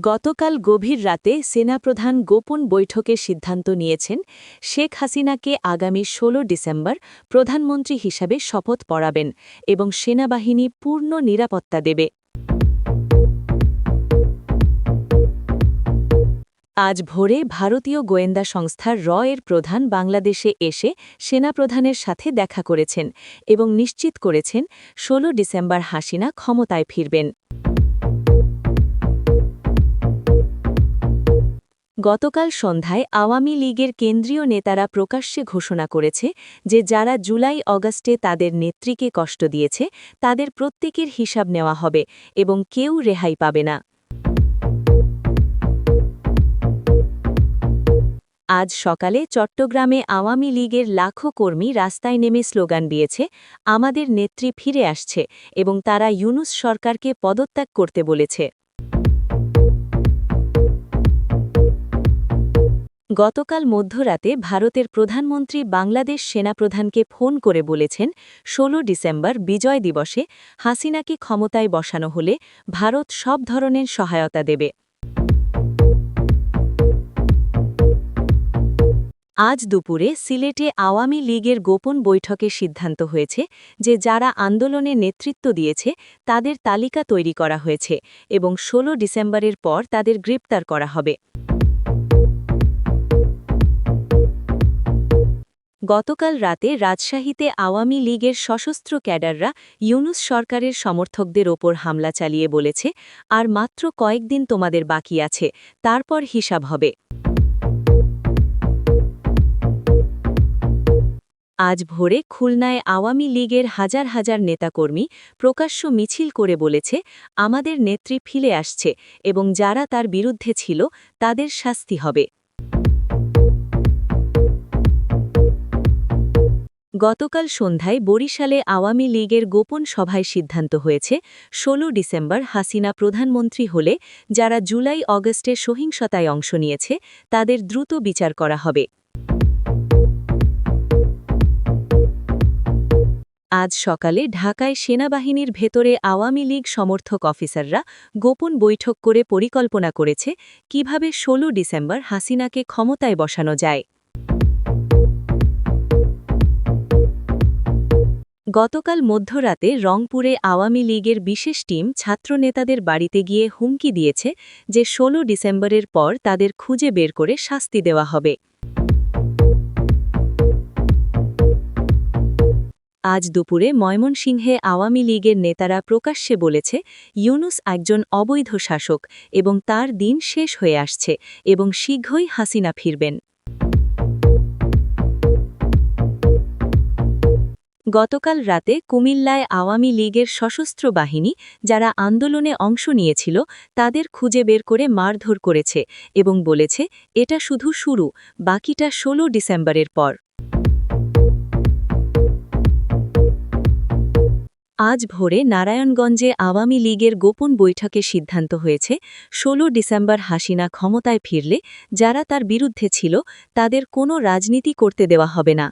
গতকাল গভীর রাতে সেনাপ্রধান গোপন বৈঠকের সিদ্ধান্ত নিয়েছেন, শেখ হাসিনাকে আগামী ১৬ ডিসেম্বর প্রধানমন্ত্রী হিসাবে শপথ পড়াবেন এবং সেনাবাহিনী পূর্ণ নিরাপত্তা দেবে। আজ ভোরে ভারতীয় গোয়েন্দা সংস্থার র এর প্রধান বাংলাদেশে এসে সেনাপ্রধানের সাথে দেখা করেছেন এবং নিশ্চিত করেছেন ১৬ ডিসেম্বর হাসিনা ক্ষমতায় ফিরবেন। গতকাল সন্ধ্যায় আওয়ামী লীগের কেন্দ্রীয় নেতারা প্রকাশ্যে ঘোষণা করেছে যে যারা জুলাই অগাস্টে তাদের নেত্রীকে কষ্ট দিয়েছে, তাদের প্রত্যেকের হিসাব নেওয়া হবে এবং কেউ রেহাই পাবে না। আজ সকালে চট্টগ্রামে আওয়ামী লীগের লাখো কর্মী রাস্তায় নেমে স্লোগান দিয়েছে, আমাদের নেত্রী ফিরে আসছে এবং তারা ইউনুস সরকারকে পদত্যাগ করতে বলেছে। গতকাল মধ্যরাতে ভারতের প্রধানমন্ত্রী বাংলাদেশ সেনাপ্রধানকে ফোন করে বলেছেন ১৬ ডিসেম্বর বিজয় দিবসে হাসিনাকে ক্ষমতায় বসানো হলে ভারত সব ধরনের সহায়তা দেবে। আজ দুপুরে সিলেটে আওয়ামী লীগের গোপন বৈঠকে সিদ্ধান্ত হয়েছে যে যারা আন্দোলনে নেতৃত্ব দিয়েছে, তাদের তালিকা তৈরি করা হয়েছে এবং ১৬ ডিসেম্বরের পর তাদের গ্রেপ্তার করা হবে। গতকাল রাতে রাজশাহীতে আওয়ামী লীগের সশস্ত্র ক্যাডাররা ইউনুস সরকারের সমর্থকদের ওপর হামলা চালিয়ে বলেছে, আর মাত্র কয়েকদিন তোমাদের বাকি আছে, তারপর হিসাব হবে। আজ ভোরে খুলনায় আওয়ামী লীগের হাজার হাজার নেতাকর্মী প্রকাশ্য মিছিল করে বলেছে, আমাদের নেত্রী ফিরে আসছে এবং যারা তার বিরুদ্ধে ছিল, তাদের শাস্তি হবে। গতকাল সন্ধ্যায় বরিশালে আওয়ামী লীগের গোপন সভায় সিদ্ধান্ত হয়েছে ১৬ ডিসেম্বর হাসিনা প্রধানমন্ত্রী হলে, যারা জুলাই অগস্টে সহিংসতায় অংশ নিয়েছে, তাদের দ্রুত বিচার করা হবে। আজ সকালে ঢাকায় সেনাবাহিনীর ভেতরে আওয়ামী লীগ সমর্থক অফিসাররা গোপন বৈঠক করে পরিকল্পনা করেছে, কীভাবে ১৬ ডিসেম্বর হাসিনাকে ক্ষমতায় বসানো যায়। গতকাল মধ্যরাতে রংপুরে আওয়ামী লীগের বিশেষ টিম ছাত্রনেতাদের বাড়িতে গিয়ে হুমকি দিয়েছে যে ১৬ ডিসেম্বরের পর তাদের খুঁজে বের করে শাস্তি দেওয়া হবে। আজ দুপুরে ময়মনসিংহে আওয়ামী লীগের নেতারা প্রকাশ্যে বলেছে, ইউনুস একজন অবৈধ শাসক এবং তার দিন শেষ হয়ে আসছে এবং শীঘ্রই হাসিনা ফিরবেন। গতকাল রাতে কুমিল্লায় আওয়ামী লীগের সশস্ত্র বাহিনী, যারা আন্দোলনে অংশ নিয়েছিল, তাদের খুঁজে বের করে মারধর করেছে এবং বলেছে, এটা শুধু শুরু, বাকিটা ১৬ ডিসেম্বরের পর। আজ ভোরে নারায়ণগঞ্জে আওয়ামী লীগের গোপন বৈঠকে সিদ্ধান্ত হয়েছে ১৬ ডিসেম্বর হাসিনা ক্ষমতায় ফিরলে, যারা তার বিরুদ্ধে ছিল, তাদের কোনো রাজনীতি করতে দেওয়া হবে না।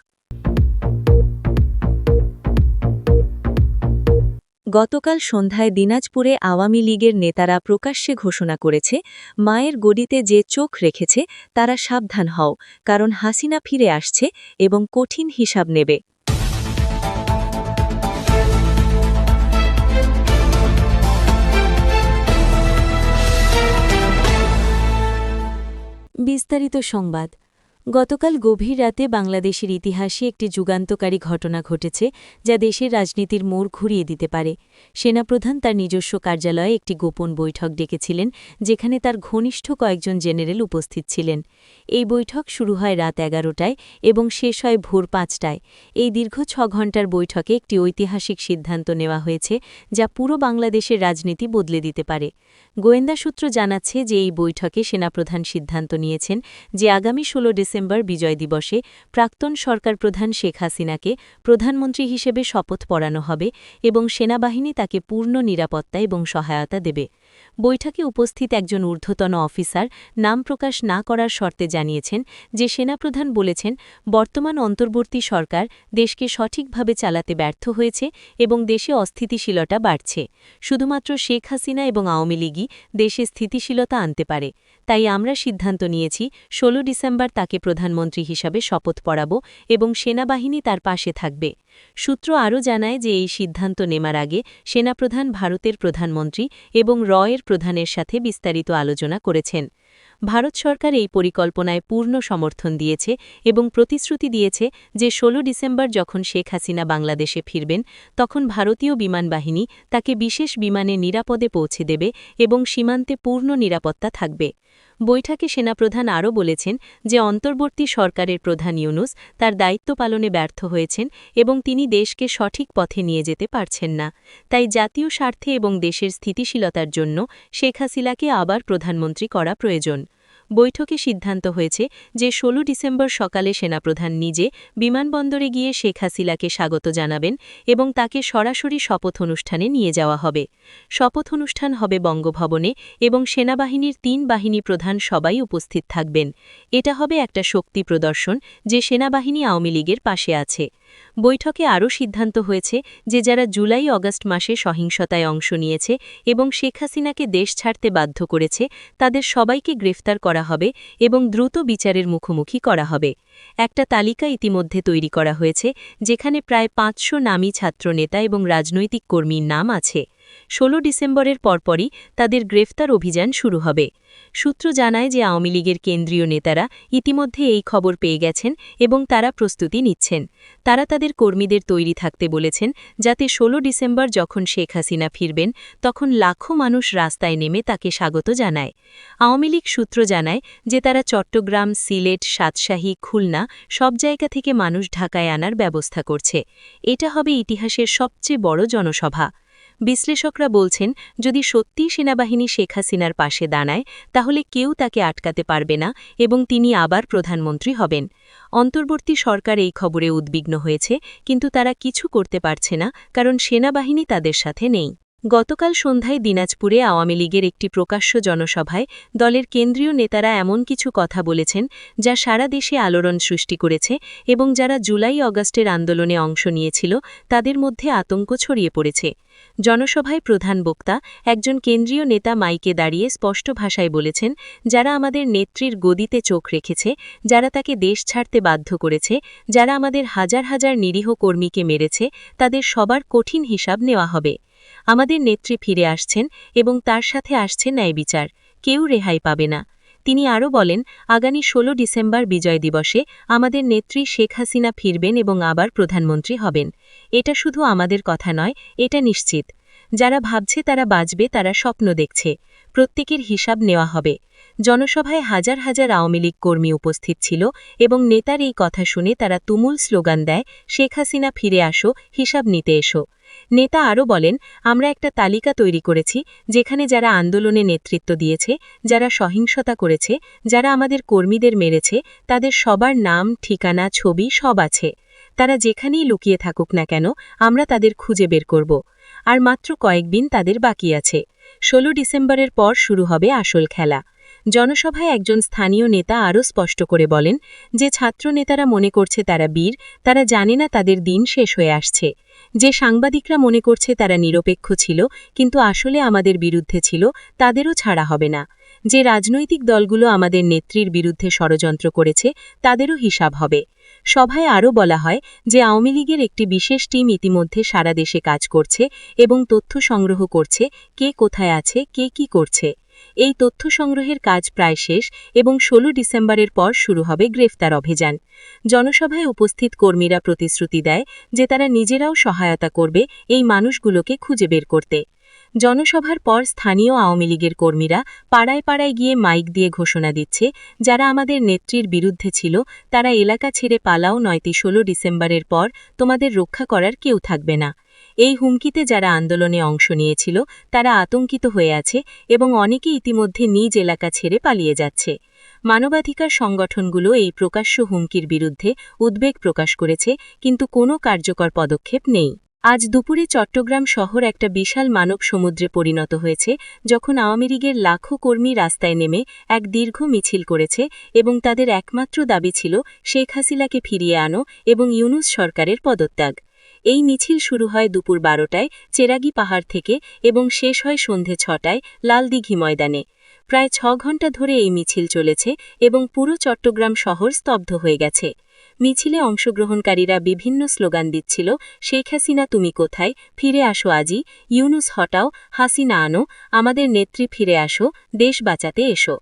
গতকাল সন্ধ্যায় দিনাজপুরে আওয়ামী লীগের নেতারা প্রকাশ্যে ঘোষণা করেছে, মায়ের গডিতে যে চোখ রেখেছে, তারা সাবধান হও, কারণ হাসিনা ফিরে আসছে এবং কঠিন হিসাব নেবে। বিস্তারিত সংবাদ। গতকাল গভীর রাতে বাংলাদেশের ইতিহাসে একটি যুগান্তকারী ঘটনা ঘটেছে যা দেশের রাজনীতির মোড় ঘুরিয়ে দিতে পারে। সেনাপ্রধান তার নিজস্ব কার্যালয়ে একটি গোপন বৈঠক ডেকেছিলেন, যেখানে তার ঘনিষ্ঠ কয়েকজন জেনারেল উপস্থিত ছিলেন। এই বৈঠক শুরু হয় রাত এগারোটায় এবং শেষ হয় ভোর পাঁচটায়। এই দীর্ঘ ছ ঘণ্টার বৈঠকে একটি ঐতিহাসিক সিদ্ধান্ত নেওয়া হয়েছে, যা পুরো বাংলাদেশের রাজনীতি বদলে দিতে পারে। গোয়েন্দা সূত্র জানাচ্ছে যে এই বৈঠকে সেনাপ্রধান সিদ্ধান্ত নিয়েছেন যে আগামী ১৬ ডিসেম্বর বিজয় দিবসে প্রাক্তন সরকার প্রধান শেখ হাসিনাকে প্রধানমন্ত্রী হিসেবে শপথ পড়ানো হবে এবং সেনাবাহিনী তাকে পূর্ণ নিরাপত্তা এবং সহায়তা দেবে। বৈঠকে উপস্থিত একজন ঊর্ধ্বতন অফিসার নাম প্রকাশ না করার শর্তে জানিয়েছেন যে সেনাপ্রধান বলেছেন, বর্তমান অন্তর্বর্তী সরকার দেশকে সঠিকভাবে চালাতে ব্যর্থ হয়েছে এবং দেশে অস্থিতিশীলতা বাড়ছে। শুধুমাত্র শেখ হাসিনা এবং আওয়ামী লীগই দেশে স্থিতিশীলতা আনতে পারে। তাই আমরা সিদ্ধান্ত নিয়েছি ১৬ ডিসেম্বর তাকে প্রধানমন্ত্রী হিসাবে শপথ পড়াব এবং সেনাবাহিনী তার পাশে থাকবে। সূত্র আরও জানায় যে এই সিদ্ধান্ত নেমার আগে সেনাপ্রধান ভারতের প্রধানমন্ত্রী এবং রয়ের প্রধানের সাথে বিস্তারিত আলোচনা করেছেন। ভারত সরকার এই পরিকল্পনায় পূর্ণ সমর্থন দিয়েছে এবং প্রতিশ্রুতি দিয়েছে যে ১৬ ডিসেম্বর যখন শেখ হাসিনা বাংলাদেশে ফিরবেন, তখন ভারতীয় বিমান বাহিনী তাকে বিশেষ বিমানে নিরাপদে পৌঁছে দেবে এবং সীমান্তে পূর্ণ নিরাপত্তা থাকবে। বৈঠকে সেনাপ্রধান আরও বলেছেন যে অন্তর্বর্তী সরকারের প্রধান ইউনুস তার দায়িত্ব পালনে ব্যর্থ হয়েছেন এবং তিনি দেশকে সঠিক পথে নিয়ে যেতে পারছেন না। তাই জাতীয় স্বার্থে এবং দেশের স্থিতিশীলতার জন্য শেখ হাসিনাকে আবার প্রধানমন্ত্রী করা প্রয়োজন। বৈঠকে সিদ্ধান্ত হয়েছে যে ১৬ ডিসেম্বর সকালে সেনাপ্রধান নিজে বিমানবন্দরে গিয়ে শেখ হাসিনাকে স্বাগত জানাবেন এবং তাকে সরাসরি শপথ অনুষ্ঠানে নিয়ে যাওয়া হবে। শপথ অনুষ্ঠান হবে বঙ্গভবনে এবং সেনাবাহিনীর তিন বাহিনী প্রধান সবাই উপস্থিত থাকবেন। এটা হবে একটা শক্তি প্রদর্শন যে সেনাবাহিনী আওয়ামী লীগের পাশে আছে। বৈঠকে আরও সিদ্ধান্ত হয়েছে যে যারা জুলাই অগস্ট মাসে সহিংসতায় অংশ নিয়েছে এবং শেখ হাসিনাকে দেশ ছাড়তে বাধ্য করেছে, তাদের সবাইকে গ্রেফতার করা হবে এবং দ্রুত বিচারের মুখোমুখি করা হবে। একটা তালিকা ইতিমধ্যে তৈরি করা হয়েছে, যেখানে প্রায় পাঁচশো নামী ছাত্রনেতা এবং রাজনৈতিক কর্মীর নাম আছে। ১৬ ডিসেম্বরের পরপরই তাদের গ্রেফতার অভিযান শুরু হবে। সূত্র জানায় যে আওয়ামী লীগের কেন্দ্রীয় নেতারা ইতিমধ্যে এই খবর পেয়ে গেছেন এবং তারা প্রস্তুতি নিচ্ছেন। তারা তাদের কর্মীদের তৈরি থাকতে বলেছেন, যাতে ১৬ ডিসেম্বর যখন শেখ হাসিনা ফিরবেন, তখন লাখো মানুষ রাস্তায় নেমে তাকে স্বাগত জানায়। আওয়ামী লীগ সূত্র জানায় যে তারা চট্টগ্রাম, সিলেট, সাতশাহী, খুলনা সব জায়গা থেকে মানুষ ঢাকায় আনার ব্যবস্থা করছে। এটা হবে ইতিহাসের সবচেয়ে বড় জনসভা। বিশ্লেষকরা বলছেন, যদি সত্যি সেনাবাহিনী শেখ হাসিনার পাশে দাঁড়ায়, তাহলে কেউ তাকে আটকাতে পারবে না এবং তিনি আবার প্রধানমন্ত্রী হবেন। অন্তর্বর্তী সরকার এই খবরে উদ্বিগ্ন হয়েছে, কিন্তু তারা কিছু করতে পারছে না, কারণ সেনাবাহিনী তাদের সাথে নেই। গতকাল সন্ধ্যায় দিনাজপুরে আওয়ামী লীগের একটি প্রকাশ্য জনসভায় দলের কেন্দ্রীয় নেতারা এমন কিছু কথা বলেছেন, যা সারা দেশে আলোড়ন সৃষ্টি করেছে এবং যারা জুলাই অগাস্টের আন্দোলনে অংশ নিয়েছিল, তাদের মধ্যে আতঙ্ক ছড়িয়ে পড়েছে। জনসভায় প্রধান বক্তা একজন কেন্দ্রীয় নেতা মাইকে দাঁড়িয়ে স্পষ্ট ভাষায় বলেছেন, যারা আমাদের নেত্রীর গদিতে চোখ রেখেছে, যারা তাকে দেশ ছাড়তে বাধ্য করেছে, যারা আমাদের হাজার হাজার নিরীহ কর্মীকে মেরেছে, তাদের সবার কঠিন হিসাব নেওয়া হবে। আমাদের নেত্রী ফিরে আসছেন এবং তার সাথে আসছে ন্যায় বিচার। কেউ রেহাই পাবে না। তিনি আরও বলেন, আগামী ১৬ ডিসেম্বর বিজয় দিবসে আমাদের নেত্রী শেখ হাসিনা ফিরবেন এবং আবার প্রধানমন্ত্রী হবেন। এটা শুধু আমাদের কথা নয়, এটা নিশ্চিত। যারা ভাবছে তারা বাঁচবে, তারা স্বপ্ন দেখছে। প্রত্যেকের হিসাব নেওয়া হবে। জনসভায় হাজার হাজার আওয়ামী লীগ কর্মী উপস্থিত ছিল এবং নেতার এই কথা শুনে তারা তুমুল স্লোগান দেয়, শেখ হাসিনা, ফিরে আসো, হিসাব নিতে এসো। নেতা আরও বলেন, আমরা একটা তালিকা তৈরি করেছি, যেখানে যারা আন্দোলনে নেতৃত্ব দিয়েছে, যারা সহিংসতা করেছে, যারা আমাদের কর্মীদের মেরেছে, তাদের সবার নাম, ঠিকানা, ছবি সব আছে। তারা যেখানেই লুকিয়ে থাকুক না কেন, আমরা তাদের খুঁজে বের করব। আর মাত্র কয়েকদিন তাদের বাকি আছে। ১৬ ডিসেম্বরের পর শুরু হবে আসল খেলা। জনসভায় একজন স্থানীয় নেতা আরও স্পষ্ট করে বলেন যে ছাত্র নেতারা মনে করছে তারা বীর, তারা জানে না তাদের দিন শেষ হয়ে আসছে। যে সাংবাদিকরা মনে করছে তারা নিরপেক্ষ ছিল, কিন্তু আসলে আমাদের বিরুদ্ধে ছিল, তাদেরও ছাড়া হবে না। যে রাজনৈতিক দলগুলো আমাদের নেত্রীর বিরুদ্ধে ষড়যন্ত্র করেছে, তাদেরও হিসাব হবে। সভায় আরও বলা হয় যে আওয়ামী লীগের একটি বিশেষ টিম ইতিমধ্যে সারা দেশে কাজ করছে এবং তথ্য সংগ্রহ করছে, কে কোথায় আছে, কে কি করছে। এই তথ্য সংগ্রহের কাজ প্রায় শেষ এবং ১৬ ডিসেম্বরের পর শুরু হবে গ্রেফতার অভিযান। জনসভায় উপস্থিত কর্মীরা প্রতিশ্রুতি দেয় যে তারা নিজেরাও সহায়তা করবে এই মানুষগুলোকে খুঁজে বের করতে। জনসভার পর স্থানীয় আওয়ামী লীগের কর্মীরা পাড়ায় পাড়ায় গিয়ে মাইক দিয়ে ঘোষণা দিচ্ছে, যারা আমাদের নেত্রীর বিরুদ্ধে ছিল, তারা এলাকা ছেড়ে পালাও নয়টি ১৬ ডিসেম্বরের পর তোমাদের রক্ষা করার কেউ থাকবে না। এই হুমকিতে যারা আন্দোলনে অংশ নিয়েছিল, তারা আতঙ্কিত হয়ে আছে এবং অনেকে ইতিমধ্যে নিজ এলাকা ছেড়ে পালিয়ে যাচ্ছে। মানবাধিকার সংগঠনগুলো এই প্রকাশ্য হুমকির বিরুদ্ধে উদ্বেগ প্রকাশ করেছে, কিন্তু কোনো কার্যকর পদক্ষেপ নেই। আজ দুপুরে চট্টগ্রাম শহর একটা বিশাল মানব সমুদ্রে পরিণত হয়েছে, যখন আওয়ামী লীগের লাখো কর্মী রাস্তায় নেমে এক দীর্ঘ মিছিল করেছে এবং তাদের একমাত্র দাবি ছিল, শেখ হাসিনাকে ফিরিয়ে আনো এবং ইউনুস সরকারের পদত্যাগ। এই মিছিল শুরু হয় দুপুর বারোটায় চেরাগি পাহাড় থেকে এবং শেষ হয় সন্ধে ছটায় লালদিঘি ময়দানে। প্রায় ছ ঘণ্টা ধরে এই মিছিল চলেছে এবং পুরো চট্টগ্রাম শহর স্তব্ধ হয়ে গেছে। মিছিলে অংশগ্রহণকারীরা বিভিন্ন স্লোগান দিচ্ছিল, শেখ হাসিনা, তুমি কোথায়? ফিরে আসো আজি। ইউনুস, হটাও। হাসিনা, আনো। আমাদের নেত্রী, ফিরে আসো। দেশ বাঁচাতে এসো।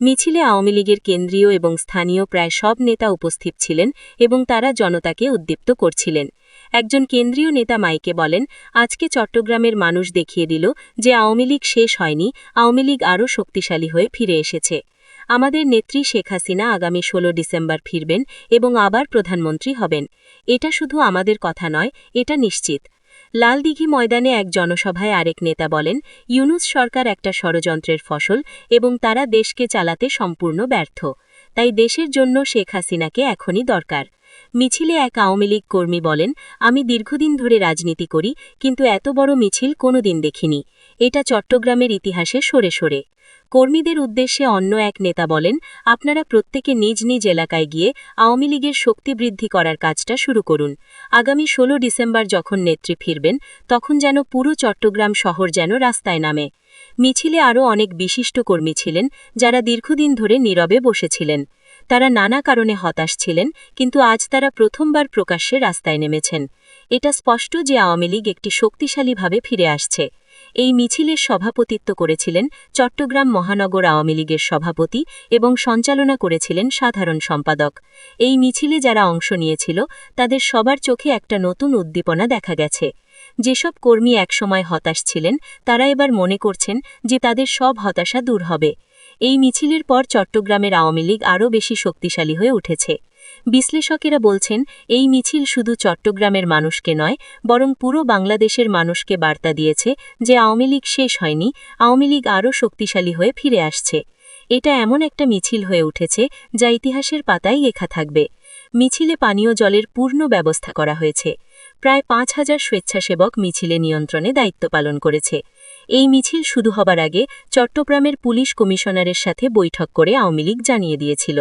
মিছিলে আওয়ামী লীগের কেন্দ্রীয় এবং স্থানীয় প্রায় সব নেতা উপস্থিত ছিলেন এবং তারা জনতাকে উদ্দীপ্ত করছিলেন। একজন কেন্দ্রীয় নেতা মাইকে বলেন, আজকে চট্টগ্রামের মানুষ দেখিয়ে দিল যে আওয়ামী লীগ শেষ হয়নি, আওয়ামী লীগ আরও শক্তিশালী হয়ে ফিরে এসেছে। আমাদের নেত্রী শেখ হাসিনা আগামী ১৬ ডিসেম্বর ফিরবেন এবং আবার প্রধানমন্ত্রী হবেন। এটা শুধু আমাদের কথা নয়, এটা নিশ্চিত। লালদিঘি ময়দানে এক জনসভায় আরেক নেতা বলেন, ইউনুস সরকার একটা ষড়যন্ত্রের ফসল এবং তারা দেশকে চালাতে সম্পূর্ণ ব্যর্থ। তাই দেশের জন্য শেখ হাসিনাকে এখনই দরকার। মিছিলে এক আওয়ামী লীগ কর্মী বলেন, আমি দীর্ঘদিন ধরে রাজনীতি করি, কিন্তু এত বড় মিছিল কোনোদিন দেখিনি। এটা চট্টগ্রামের ইতিহাসে সরে সরে। কর্মীদের উদ্দেশ্যে অন্য এক নেতা বলেন, আপনারা প্রত্যেকে নিজ নিজ এলাকায় গিয়ে আওয়ামী লীগের শক্তি বৃদ্ধি করার কাজটা শুরু করুন। আগামী ১৬ ডিসেম্বর যখন নেত্রী ফিরবেন, তখন যেন পুরো চট্টগ্রাম শহর যেন রাস্তায় নামে। মিছিলে আরও অনেক বিশিষ্ট কর্মী ছিলেন, যারা দীর্ঘদিন ধরে নীরবে বসেছিলেন। তারা নানা কারণে হতাশ ছিলেন, কিন্তু আজ তারা প্রথমবার প্রকাশ্যে রাস্তায় নেমেছেন। এটা স্পষ্ট যে আওয়ামী লীগ একটি শক্তিশালীভাবে ফিরে আসছে। এই মিছিলের সভাপতিত্ব করেছিলেন চট্টগ্রাম মহানগর আওয়ামী লীগের সভাপতি এবং সঞ্চালনা করেছিলেন সাধারণ সম্পাদক। এই মিছিলে যারা অংশ নিয়েছিল, তাদের সবার চোখে একটা নতুন উদ্দীপনা দেখা গেছে। যেসব কর্মী একসময় হতাশ ছিলেন, তারা এবার মনে করছেন যে তাদের সব হতাশা দূর হবে। এই মিছিলের পর চট্টগ্রামের আওয়ামী লীগ আরও বেশি শক্তিশালী হয়ে উঠেছে। বিশ্লেষকেরা বলছেন, এই মিছিল শুধু চট্টগ্রামের মানুষকে নয়, বরং পুরো বাংলাদেশের মানুষকে বার্তা দিয়েছে যে আওয়ামী লীগ শেষ হয়নি, আওয়ামী লীগ আরও শক্তিশালী হয়ে ফিরে আসছে। এটা এমন একটা মিছিল হয়ে উঠেছে যা ইতিহাসের পাতায় লেখা থাকবে। মিছিলে পানীয় জলের পূর্ণ ব্যবস্থা করা হয়েছে। প্রায় পাঁচ হাজার স্বেচ্ছাসেবক মিছিলে নিয়ন্ত্রণে দায়িত্ব পালন করেছে। এই মিছিল শুরু হবার আগে চট্টগ্রামের পুলিশ কমিশনারের সাথে বৈঠক করে আওয়ামী লীগ জানিয়ে দিয়েছিল।